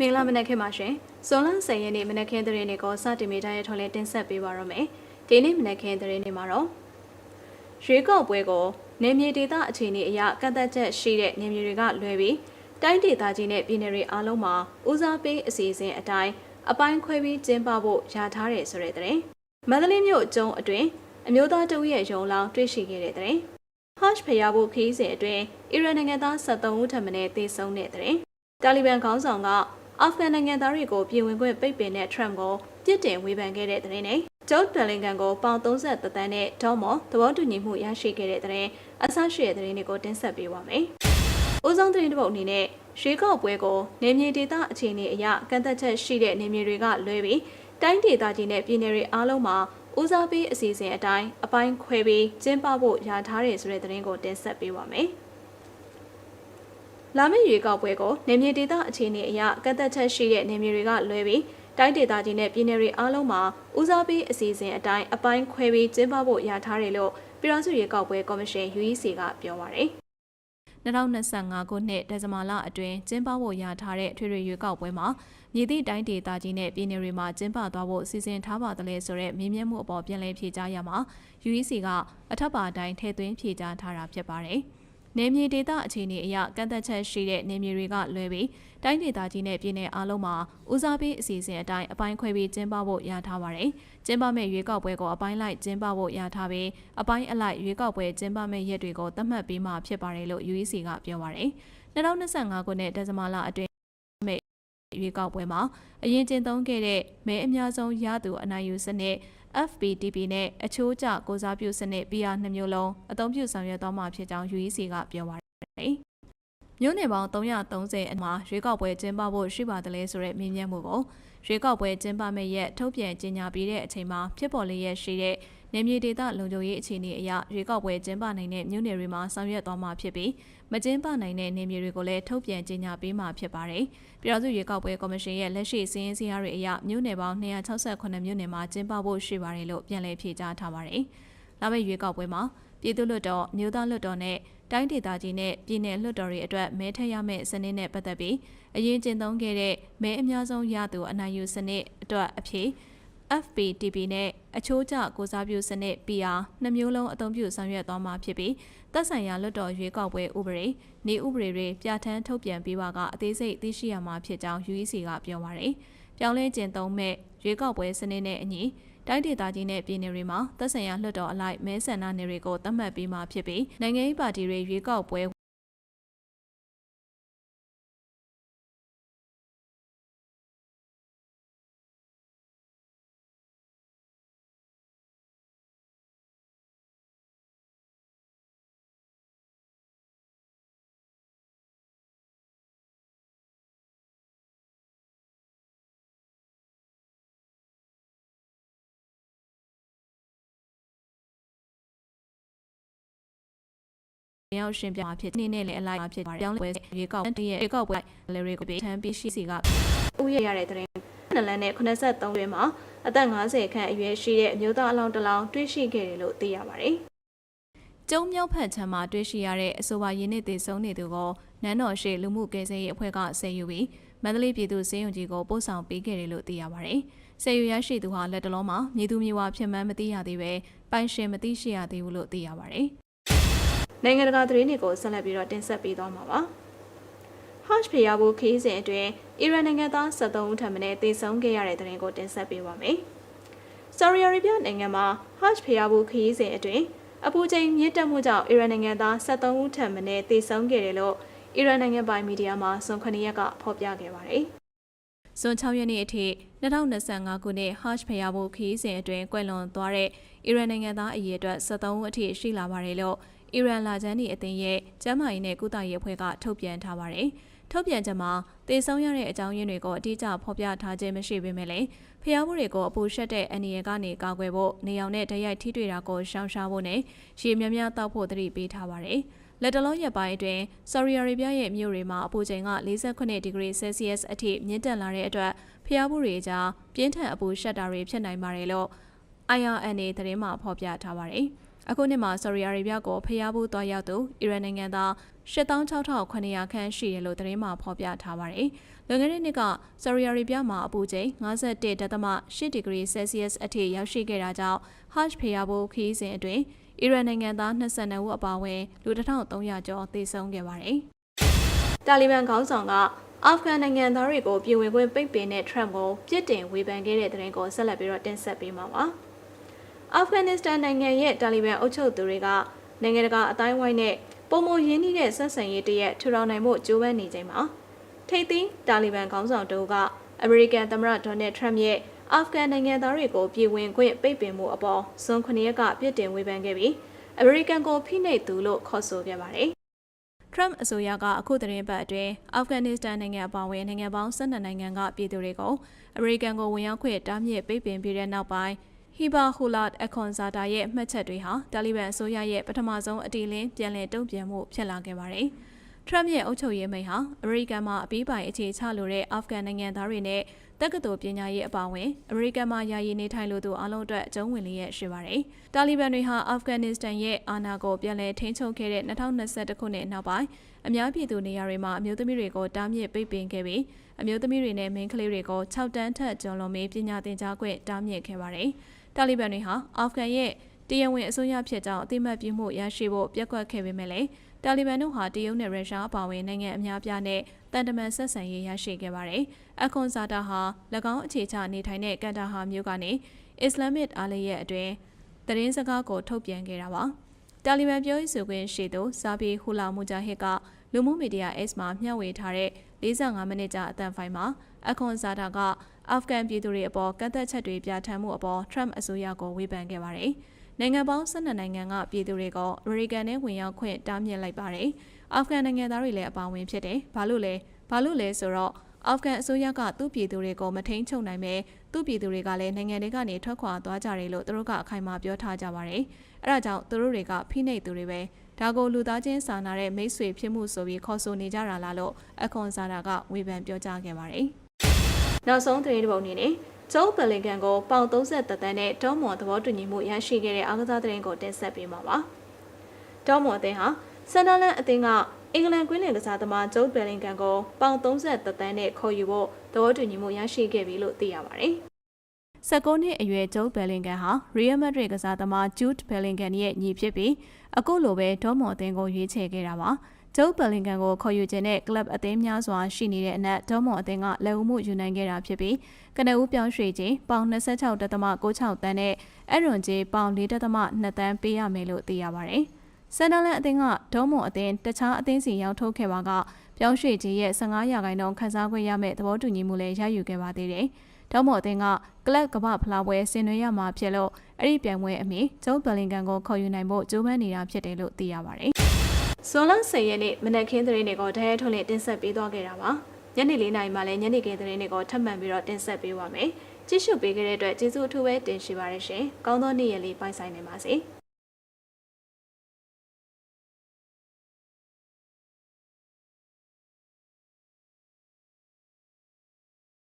မင်္ဂလာမနက်ခင်းပါရှင်။ဇွန်လ10ရက်နေ့မနက်ခင်းသတင်းတွေကိုစတင်မိတိုင်းရထွန်လေးတင်ဆက်ပေးပါရမယ်။ဒီနေ့မနက်ခင်းသတင်းတွေမှာတော့ရွေးကောက်ပွဲကိုနေမြေဒေသအခြေအနေအရကန့်သက်ချက်ရှိတဲ့နေမြေတွေကလွဲပြီးတိုင်းဒေသကြီးနဲ့ပြည်နယ်တွေအားလုံးမှာဦးစားပေးအစီအစဉ်အတိုင်းအပိုင်းခွဲပြီးကျင်းပဖို့ယာထားတယ်ဆိုတဲ့သတင်း။မန္တလေးမြို့ကျုံအတွင်းအမျိုးသားတဦးရဲ့ရုံလောင်းတွေ့ရှိခဲ့တဲ့သတင်း။ Hush ဖျားဖို့ခီးစဉ်အတွင်းအီရန်နိုင်ငံသား73ဦးထပ်မံသေဆုံးတဲ့သတင်း။တာလီဘန်ခေါင်းဆောင်က အာဖဂန်နိုင်ငံသားတွေကိုပြည်ဝင်ခွင့်ပိတ်ပင်တဲ့ Trump ကိုပြစ်တင်ဝေဖန်ခဲ့တဲ့တဲ့နဲ့ဂျော့ဘယ်လင်ကန်ကိုပေါင်30တန်းနဲ့ဒေါ်မော်သဘောတူညီမှုရရှိခဲ့တဲ့တဲ့အဆရှိတဲ့တဲ့တွေကိုတင်ဆက်ပေးပါမယ်။ဦးဆောင်တဲ့တစ်ပုတ်အနေနဲ့ရွေးကောက်ပွဲကိုနေမြေဒေသအခြေအနေအရကန့်သက်ချက်ရှိတဲ့နေမြေတွေကလွဲပြီးတိုင်းဒေသကြီးနဲ့ပြည်နယ်တွေအားလုံးမှာဦးစားပေးအစီအစဉ်အတိုင်းအပိုင်းခွဲပြီးကျင်းပဖို့ယာထားတယ်ဆိုတဲ့သတင်းကိုတင်ဆက်ပေးပါမယ်။ လာမယ့်ရွေးကောက်ပွဲကိုနေမြေဒေသအခြေအနေအရကန့်သက်ချက်ရှိတဲ့နေမြေတွေကလွဲပြီးတိုင်းဒေသကြီးနဲ့ပြည်နယ်တွေအားလုံးမှာဦးစားပေးအစီအစဉ်အတိုင်းအပိုင်းခွဲပြီးကျင်းပဖို့ရထားတယ်လို့ပြည်ထောင်စုရွေးကောက်ပွဲကော်မရှင် UEC ကပြောပါရယ်2025ခုနှစ်ဒီဇင်ဘာလအတွင်းကျင်းပဖို့ရထားတဲ့ထွေထွေရွေးကောက်ပွဲမှာမြည်သည့်တိုင်းဒေသကြီးနဲ့ပြည်နယ်တွေမှာကျင်းပသွားဖို့စီစဉ်ထားပါတယ်လဲဆိုတဲ့မြင်းမြတ်မှုအပေါ်ပြန်လည်ဖြေကြားရမှာ UEC ကအထက်ပါတိုင်းထည့်သွင်းဖြေကြားထားတာဖြစ်ပါတယ်။ နေမြေဒေသအခြေအနေအရကန့်သက်ချက်ရှိတဲ့နေမြေတွေကလွဲပြီးတိုင်းဒေသကြီးနဲ့ပြည်နယ်အားလုံးမှာဦးစားပေးအစီအစဉ်အတိုင်းအပိုင်းခွဲပြီးကျင်းပဖို့ရထားပါတယ်။ကျင်းပမယ့်ရွေးကောက်ပွဲကိုအပိုင်းလိုက်ကျင်းပဖို့ရထားပြီးအပိုင်းအလိုက်ရွေးကောက်ပွဲကျင်းပမယ့်ရက်တွေကိုသတ်မှတ်ပြီးမှဖြစ်ပါတယ်လို့ UEC ကပြောပါတယ်။2025ခုနှစ်ဒီဇင်ဘာလအတွင်း ရွေးကောက်ပွဲမှာအရင်ကျင်းသုံးခဲ့တဲ့မဲအများဆုံးရသူအနိုင်ယူစနစ် FPTP နဲ့အချိုးကျကိုစားပြုစနစ် PR နှစ်မျိုးလုံးအသုံးပြုဆောင်ရွက်သွားမှာဖြစ်ကြောင်း UEC ကပြောပါတယ်။မြို့နယ်ပေါင်း330အမှာရွေးကောက်ပွဲကျင်းပဖို့ရှိပါတယ်လဲဆိုတဲ့မြင်မြတ်မှုကိုရွေးကောက်ပွဲကျင်းပမယ့်ရက်ထုတ်ပြန်ကြေညာပြီးတဲ့အချိန်မှာဖြစ်ပေါ်လျက်ရှိတဲ့ နေမြေဒေသလုံခြုံရေးအခြေအနေအရရွေးကောက်ပွဲကျင်းပနိုင်တဲ့မြို့နယ်တွေမှာဆောင်ရွက်သွားမှာဖြစ်ပြီးမကျင်းပနိုင်တဲ့နေမြေတွေကိုလည်းထုတ်ပြန်ကြေညာပေးမှာဖြစ်ပါတယ်။ပြည်တော်စုရွေးကောက်ပွဲကော်မရှင်ရဲ့လက်ရှိစည်းရင်းစည်းအားတွေအရမြို့နယ်ပေါင်း268မြို့နယ်မှာကျင်းပဖို့ရှိပါတယ်လို့ပြန်လည်ဖြေကြားထားပါတယ်။လာမယ့်ရွေးကောက်ပွဲမှာပြည်သူ့လွှတ်တော်မြို့သားလွှတ်တော်နဲ့တိုင်းဒေသကြီးနဲ့ပြည်내လွှတ်တော်တွေအတွက်မဲထည့်ရမယ့်စနစ်နဲ့ပတ်သက်ပြီးအရင်ကျင့်သုံးခဲ့တဲ့မဲအများဆုံးရသူအနိုင်ယူစနစ်အတွက်အဖြစ် FPTP နဲ့အချိုးကျကိုစားပြုစနစ် PR နှစ်မျိုးလုံးအသုံးပြုဆောင်ရွက်သွားမှာဖြစ်ပြီးသက်ဆိုင်ရာလွှတ်တော်ရွေးကောက်ပွဲဥပဒေနေဥပဒေတွေပြဋ္ဌာန်းထုတ်ပြန်ပေးပါကအသေးစိတ်သိရှိရမှာဖြစ်ကြောင်း UEC ကပြောပါရယ်ပြောင်းလဲကျင့်သုံးမဲ့ရွေးကောက်ပွဲစနစ်နဲ့အညီတိုင်းဒေသကြီးနဲ့ပြည်နယ်တွေမှာသက်ဆိုင်ရာလွှတ်တော်အလိုက်မဲဆန္ဒနယ်တွေကိုသတ်မှတ်ပေးမှာဖြစ်ပြီးနိုင်ငံရေးပါတီတွေရွေးကောက်ပွဲ ရောက်ရှင်ပြမှာဖြစ်နေနဲ့လည်းအလိုက်မှာဖြစ်ပါတယ်။ပြောင်းလဲရွေးကောက်ပွဲရဲ့ရွေးကောက်ပွဲလေတွေကိုပေးထမ်းပြီးရှိစီကဥရရတဲ့တဲ့နလန်နဲ့83တွင်မှာအသက်50ခန့်အရွယ်ရှိတဲ့အမျိုးသားအလောင်းတစ်လောင်းတွေ့ရှိခဲ့တယ်လို့သိရပါတယ်။ကျုံမြောက်ဖက်ချမ်းမှာတွေ့ရှိရတဲ့အဆိုပါရင်းနှီးတည်ဆုံးနေသူကိုနန်းတော်ရှိလူမှုကယ်ဆယ်ရေးအဖွဲ့ကဆယ်ယူပြီးမန္တလေးပြည်သူ့စေယုံကြီးကိုပို့ဆောင်ပေးခဲ့တယ်လို့သိရပါတယ်။ဆယ်ယူရရှိသူဟာလက်တလုံးမှာမြေသူမြေဝါဖြစ်မှန်းမသိရသေးပဲပိုင်ရှင်မသိရှိရသေးဘူးလို့သိရပါတယ်။ နိုင်ငံတကာသတင်းတွေကိုဆက်လက်ပြီးတော့တင်ဆက်ပေးသွားမှာပါ။ Hush ဖျားဖို့ခီးစဉ်အတွင်းအီရန်နိုင်ငံသား73ဦးထပ်မံတေဆုံးခဲ့ရတဲ့သတင်းကိုတင်ဆက်ပေးပါမယ်။ Saudi Arabia နိုင်ငံမှာ Hush ဖျားဖို့ခီးစဉ်အတွင်းအပူချိန်မြင့်တက်မှုကြောင့်အီရန်နိုင်ငံသား73ဦးထပ်မံတေဆုံးခဲ့တယ်လို့အီရန်နိုင်ငံပိုင်မီဒီယာမှာဇွန်9ရက်ကဖော်ပြခဲ့ပါတယ်။ဇွန်6ရက်နေ့အထိ2025ခုနှစ် Hush ဖျားဖို့ခီးစဉ်အတွင်းကွယ်လွန်သွားတဲ့အီရန်နိုင်ငံသားအရေအတွက်73ဦးအထိရှိလာပါတယ်လို့ အီရန်လာချန်ဒီအသင်းရဲ့ကျန်းမာရေးနဲ့ကုသရေးအဖွဲ့ကထုတ်ပြန်ထားပါတယ်။ထုတ်ပြန်ချက်မှာတေဆုံးရတဲ့အကြောင်းရင်းတွေကိုအတိအကျဖော်ပြထားခြင်းမရှိပေမဲ့လည်းဖျားမှုတွေကိုအပူရှက်တဲ့အန္တရာယ်ကနေကာကွယ်ဖို့နေအောင်နဲ့တရိုက်ထိတွေ့တာကိုရှောင်ရှားဖို့နဲ့ရေများများတောက်ဖို့တတိပေးထားပါတယ်။လက်တလုံးရက်ပိုင်းအတွင်းဆော်ဒီအာရေဗျရဲ့မြို့တွေမှာအပူချိန်က48ဒီဂရီဆဲလ်စီယပ်အထိမြင့်တက်လာတဲ့အတွက်ဖျားမှုတွေကြားပြင်းထန်အပူရှက်တာတွေဖြစ်နိုင်ပါတယ်လို့ IRNA သတင်းမှာဖော်ပြထားပါတယ်။ အခုနှစ်မှာဆော်ဒီအာရေဗျကိုဖျားဖို့သွားရောက်သူအီရန်နိုင်ငံသား16900ခန့်ရှိတယ်လို့သတင်းမှာဖော်ပြထားပါတယ်။လွန်ခဲ့တဲ့နှစ်ကဆော်ဒီအာရေဗျမှာအပူချိန်51.8ဒီဂရီဆဲလ်ဆီးယပ်စ်အထိရောက်ရှိခဲ့တာကြောင့် Hajj ဖျားဖို့ခီးစဉ်အတွင်းအီရန်နိုင်ငံသား22ဦးအပါအဝင်လူ1300ကျော်သေဆုံးခဲ့ပါတယ်။တာလီဘန်ခေါင်းဆောင်ကအာဖဂန်နိုင်ငံသားတွေကိုပြည်ဝင်ခွင့်ပိတ်ပင်တဲ့ Trump ကိုပြစ်တင်ဝေဖန်ခဲ့တဲ့တဲ့ရင်ကိုဆက်လက်ပြီးတော့တင်ဆက်ပေးမှာပါ။ အာဖဂန်နစ္စတန်နိုင်ငံရဲ့တာလီဘန်အုပ်ချုပ်သူတွေကနိုင်ငံတကာအတိုင်းဝိုင်းနဲ့ပုံမရင်းနှီးတဲ့ဆက်ဆံရေးတရက်ထူထောင်နိုင်မှုကြိုးပမ်းနေချိန်မှာထိပ်သီးတာလီဘန်ခေါင်းဆောင်တို့ကအမေရိကန်သမ္မတဒေါ်နယ်ထရမ့်ရဲ့အာဖဂန်နိုင်ငံသားတွေကိုပြည်ဝင်ခွင့်ပိတ်ပင်မှုအပေါ်ဇွန်9ရက်ကပြစ်တင်ဝေဖန်ခဲ့ပြီးအမေရိကန်ကိုဖိနှိပ်သူလို့ခေါ်ဆိုခဲ့ပါတယ်။ Trump အစိုးရကအခုသတင်းပတ်အတွင်းအာဖဂန်နစ္စတန်နိုင်ငံအပါအဝင်နိုင်ငံပေါင်း12နိုင်ငံကပြည်သူတွေကိုအမေရိကန်ကိုဝင်ရောက်ခွင့်တားမြစ်ပိတ်ပင်ပြီးတဲ့နောက်ပိုင်း ဟီဘာဟူလာတ်အခွန်ဇာတာရဲ့မှတ်ချက်တွေဟာတာလီဘန်အစိုးရရဲ့ပထမဆုံးအတီလင်းပြန်လည်တုံ့ပြန်မှုဖြစ်လာခဲ့ပါတယ်။ Trump ရဲ့အုပ်ချုပ်ရေးမိန့်ဟာအမေရိကန်မှာအပြီးပိုင်အခြေချလိုတဲ့အာဖဂန်နိုင်ငံသားတွေနဲ့တက္ကသိုလ်ပညာရေးအပါအဝင်အမေရိကန်မှာယာယီနေထိုင်လိုသူအလုံးအတွက်အကျုံးဝင်လျက်ရှိပါတယ်။တာလီဘန်တွေဟာအာဖဂန်နစ္စတန်ရဲ့အာဏာကိုပြန်လည်ထိန်းချုပ်ခဲ့တဲ့2021ခုနှစ်နောက်ပိုင်းအများပြည်သူနေရာတွေမှာအမျိုးသမီးတွေကိုတားမြစ်ပိတ်ပင်ခဲ့ပြီးအမျိုးသမီးတွေနဲ့မိန်းကလေးတွေကို6တန်းထက်ကျော်လွန်ပြီးပညာသင်ကြားခွင့်တားမြစ်ခဲ့ပါတယ်။ တာလီဘန်တွေဟာအာဖဂန်ရဲ့တရားဝင်အစိုးရဖြစ်ကြောင်းအသိမှတ်ပြုမှုရရှိဖို့ပြက်ကွက်ခဲ့ပေမဲ့လည်းတာလီဘန်တို့ဟာတရုတ်နဲ့ရုရှားအပါအဝင်နိုင်ငံအများပြားနဲ့တန်တမန်ဆက်ဆံရေးရရှိခဲ့ပါတယ်။အခွန်ဇာတာဟာ၎င်းအခြေချနေထိုင်တဲ့ကန်တာဟာမြို့ကနေအစ္စလာမစ်အားလရဲ့အတွင်းသတင်းစကားကိုထုတ်ပြန်ခဲ့တာပါ။တာလီဘန်ပြောရေးဆိုခွင့်ရှိသူဇာဘီဟူလာမူဂျာဟစ်ကလူမှုမီဒီယာ X မှာမျှဝေထားတဲ့45မိနစ်ကြာအသံဖိုင်မှာအခွန်ဇာတာက အာဖဂန်ပြည်သူတွေအပေါ်ကန့်သက်ချက်တွေပြဋ္ဌာန်းမှုအပေါ် Trump အစိုးရကိုဝေဖန်ခဲ့ပါတယ်။နိုင်ငံပေါင်း12နိုင်ငံကပြည်သူတွေကအမေရိကန်နဲ့ဝင်ရောက်ခွင့်တားမြစ်လိုက်ပါတယ်။အာဖဂန်နိုင်ငံသားတွေလည်းအပါအဝင်ဖြစ်တယ်။ဘာလို့လဲ။ဘာလို့လဲဆိုတော့အာဖဂန်အစိုးရကသူ့ပြည်သူတွေကိုမထိန်ချုပ်နိုင်ပဲသူ့ပြည်သူတွေကလည်းနိုင်ငံတွေကနေထွက်ခွာသွားကြတယ်လို့သူတို့ကအခိုင်အမာပြောထားကြပါတယ်။အဲဒါကြောင့်သူတို့တွေကဖိနှိပ်သူတွေပဲဒါကိုလူသားချင်းစာနာတဲ့မိတ်ဆွေဖြစ်မှုဆိုပြီးခေါ်ဆိုနေကြတာလားလို့အခွန်စာတာကဝေဖန်ပြောကြားခဲ့ပါတယ်။ နောက်ဆုံးသတင်းတစ်ပုဒ်အနေနဲ့ဂျိုးဘယ်လင်ကန်ကိုပေါင်30တန်းနဲ့ဒေါ်မော်သဘောတူညီမှုရရှိခဲ့တဲ့အားကစားသတင်းကိုတင်ဆက်ပေးမှာပါ။ဒေါ်မော်အသင်းဟာဆန်ဒါလန်အသင်းကအင်္ဂလန်ကွင်းလင်ကစားသမားဂျိုးဘယ်လင်ကန်ကိုပေါင်30တန်းနဲ့ခေါ်ယူဖို့သဘောတူညီမှုရရှိခဲ့ပြီလို့သိရပါတယ်။19နှစ်အရွယ်ဂျိုးဘယ်လင်ကန်ဟာရီယယ်မက်ဒရစ်ကစားသမားဂျူးဘယ်လင်ကန်ရဲ့ညီဖြစ်ပြီးအခုလိုပဲဒေါ်မော်အသင်းကိုရွေးချယ်ခဲ့တာပါ။ ဂျုပ်ဘယ်လင်ဂန်ကိုခေါ်ယူခြင်းနဲ့ကလပ်အသင်းများစွာရှိနေတဲ့အနက်ဒေါမော်အသင်းကလက်ဦးမှုယူနိုင်ခဲ့တာဖြစ်ပြီးကနဦးပြောင်းရွှေ့ခြင်းပေါင်26.96တန်းနဲ့အရွန်ကြီးပေါင်4.2တန်းပေးရမယ်လို့သိရပါတယ်။ဆန်ဒလန်အသင်းကဒေါမော်အသင်းတခြားအသင်းစီရောက်ထုတ်ခဲ့ပါကပြောင်းရွှေ့ခြင်းရဲ့15ရာခိုင်နှုန်းခန်းစားခွင့်ရမယ့်သဘောတူညီမှုလည်းရယူခဲ့ပါသေးတယ်။ဒေါမော်အသင်းကကလပ်ကမ္ဘာဖလားပွဲဆင်နွှဲရမှာဖြစ်လို့အဲ့ဒီပြိုင်ပွဲအမီဂျုပ်ဘယ်လင်ဂန်ကိုခေါ်ယူနိုင်ဖို့ကြိုးပမ်းနေတာဖြစ်တယ်လို့သိရပါတယ်။ ဇွန်လ10ရက်နေ့မနက်ခင်းသတင်းတွေကိုဓာတ်ရိုက်ထုတ်လင်းတင်ဆက်ပေးသွားခဲ့တာပါညနေ၄နာရီမှလည်းညနေခင်းသတင်းတွေကိုထပ်မံပြီးတော့တင်ဆက်ပေးပါမယ်ကြည့်ရှုပေးခဲ့တဲ့အတွက်ကျေးဇူးအထူးပဲတင်ရှိပါရရှင်ကောင်းသောနေ့ရက်လေးပိုင်ဆိုင်နေပါစေ